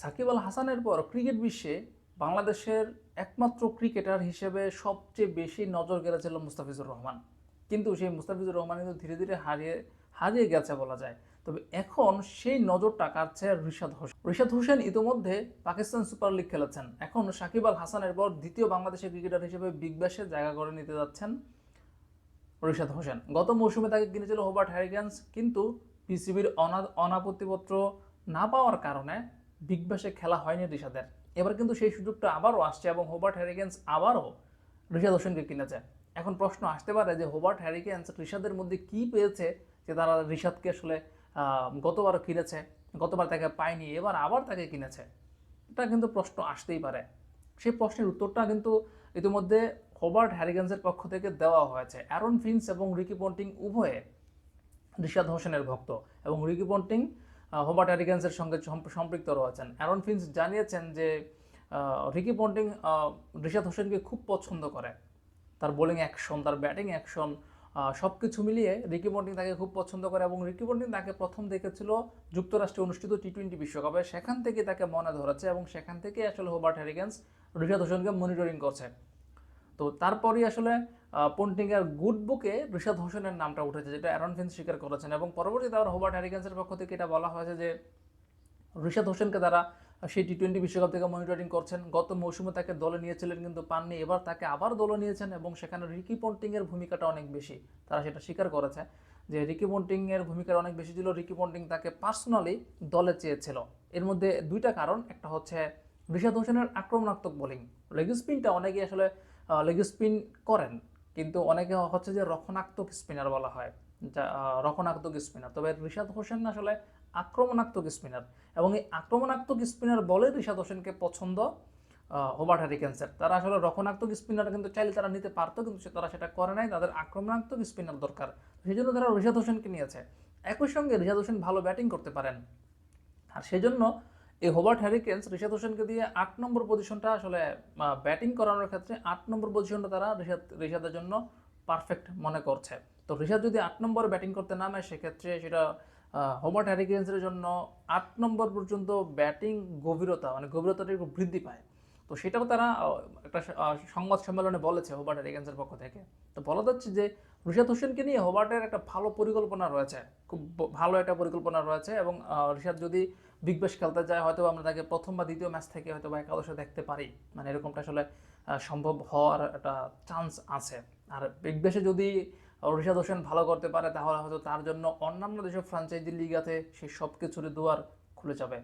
সাকিব আল হাসানের পর ক্রিকেট বিশ্বে বাংলাদেশের একমাত্র ক্রিকেটার হিসেবে সবচেয়ে বেশি নজর কেড়েছিল মুস্তাফিজুর রহমান। কিন্তু সেই মুস্তাফিজুর রহমান কিন্তু ধীরে ধীরে হারিয়ে হারিয়ে গেছে বলা যায়। তবে এখন সেই নজরটা কাটছে রিশাদ হোসেন। রিশাদ হোসেন ইতিমধ্যে পাকিস্তান সুপার লিগ খেলেছেন। এখন সাকিব আল হাসানের পর দ্বিতীয় বাংলাদেশের ক্রিকেটার হিসেবে বিগ ব্যাশে জায়গা করে নিতে যাচ্ছেন রিশাদ হোসেন। গত মৌসুমে তাকে কিনেছিল হোবার্ট হ্যারিকেন্স, কিন্তু পিসিবির অনা, অনাপত্তিপত্র না পাওয়ার কারণে বিগ ব্যাশে খেলা হয়নি ঋষাদের এবার কিন্তু সেই সুযোগটা আবারও আসছে এবং হোবার্ট হ্যারিকেন্স আবারও রিশাদ হোসেনকে কিনেছে। এখন প্রশ্ন আসতে পারে যে হোবার্ট হ্যারিকেন্স ঋষাদের মধ্যে কি পেয়েছে যে তারা ঋষাদকে আসলে গতবারও কিনেছে, গতবার তাকে পায়নি, এবার আবার তাকে কিনেছে? এটা কিন্তু প্রশ্ন আসতেই পারে। সেই প্রশ্নের উত্তরটা কিন্তু ইতিমধ্যে হোবার্ট হ্যারিগেন্সের পক্ষ থেকে দেওয়া হয়েছে। অ্যারন ফিন্স এবং রিকি পন্টিং উভয়ে ঋষাদ হোসেনের ভক্ত এবং রিকি পন্টিং হোবার্ট হ্যারিগেন্সের সঙ্গে সম্প- সম্পৃক্ত রয়েছেন অ্যারন ফিন্স জানিয়েছেন যে রিকি পন্টিং রিশাদ হোসেনকে খুব পছন্দ করে। তার বোলিং অ্যাকশন তার ব্যাটিং অ্যাকশন সব কিছু মিলিয়ে রিকি পন্টিং তাকে খুব পছন্দ করে এবং রিকি পন্টিং তাকে প্রথম দেখেছিল যুক্তরাষ্ট্রে অনুষ্ঠিত টি টোয়েন্টি বিশ্বকাপে। সেখান থেকে তাকে মনে ধরেছে এবং সেখান থেকে আসলে হোবার্ট হ্যারিগেন্স রিশাদ হোসেনকে মনিটরিং করছে। তো তারপরই আসলে পন্টিংয়ের গুড বুকে রিশাদ হোসেনের নামটা উঠেছে, যেটা অ্যারন ফিন্স স্বীকার করেছেন। এবং পরবর্তীতে আবার হোবার্ট হ্যারিগেন্সের পক্ষ থেকে এটা বলা হয়েছে যে, রিশাদ হোসেনকে তারা সেই টি টোয়েন্টি বিশ্বকাপ থেকে মনিটরিং করছেন। গত মৌসুমে তাকে দলে নিয়েছিলেন কিন্তু পাননি, এবার তাকে আবার দলে নিয়েছেন এবং সেখানে রিকি পন্টিংয়ের ভূমিকাটা অনেক বেশি, তারা সেটা স্বীকার করেছে যে রিকি পন্টিংয়ের ভূমিকাটা অনেক বেশি ছিল, রিকি পন্টিং তাকে পার্সোনালি দলে চেয়েছিল। এর মধ্যে দুইটা কারণ, একটা হচ্ছে ঋষাদ হোসেনের আক্রমণাত্মক বোলিং লেগ স্পিনটা অনেকে আসলে লেগ স্পিন করেন। কিন্তু অনেকে হচ্ছে যে রক্ষণাত্মক স্পিনার বলা হয়, যা রক্ষণাত্মক স্পিনার তবে রিশাদ হোসেন আসলে আক্রমণাত্মক স্পিনার এবং এই আক্রমণাত্মক স্পিনার বলে রিশাদ হোসেনকে পছন্দ হোবার্ট হ্যারিকেন্সের তারা আসলে রক্ষণাত্মক স্পিনার কিন্তু চাইলে তারা নিতে পারতো, কিন্তু তারা সেটা করে নাই। তাদের আক্রমণাত্মক স্পিনার দরকার। সেই জন্য তারা রিশাদ হোসেনকে নিয়েছে। একই সঙ্গে রিশাদ হোসেন ভালো ব্যাটিং করতে পারেন। আর সেজন্য এই হোবার্ট হ্যারিকেন্স, রিশাদ হোসেনকে দিয়ে আট নম্বর পজিশনটা আসলে ব্যাটিং করানোর ক্ষেত্রে আট নম্বর পজিশনটা তারা রিশাদ, রিশাদের জন্য পারফেক্ট মনে করছে। তো ঋষাদ যদি আট নম্বর ব্যাটিং করতে নামে সেক্ষেত্রে সেটা হোবার্ট হ্যারিকেন্সের জন্য আট নম্বর পর্যন্ত ব্যাটিং গভীরতা মানে গভীরতাটা একটু বৃদ্ধি পায়। তো সেটাও তারা একটা সংবাদ সম্মেলনে বলেছে হোবার্ট হ্যারিকেন্সের পক্ষ থেকে। তো বলা যাচ্ছে যে রিশাদ হোসেনকে নিয়ে হোবার্টের একটা ভালো পরিকল্পনা রয়েছে, খুব ভালো একটা পরিকল্পনা রয়েছে এবং রিশাদ যদি বিগ ব্যাশ খেলতে যায় হয়তো আমরা তাকে প্রথম বা দ্বিতীয় ম্যাচ থেকে হয়তো বা একাদশে দেখতে পারি। মানে এরকমটা আসলে সম্ভব হওয়ার একটা চান্স আছে। আর বিগ ব্যাশে যদি রিশাদ হোসেন ভালো করতে পারে, তাহলে হয়তো তার জন্য অন্যান্য যেসব ফ্রাঞ্চাইজি লিগ আছে সেই সব কিছুরই দুয়ার খুলে যাবে।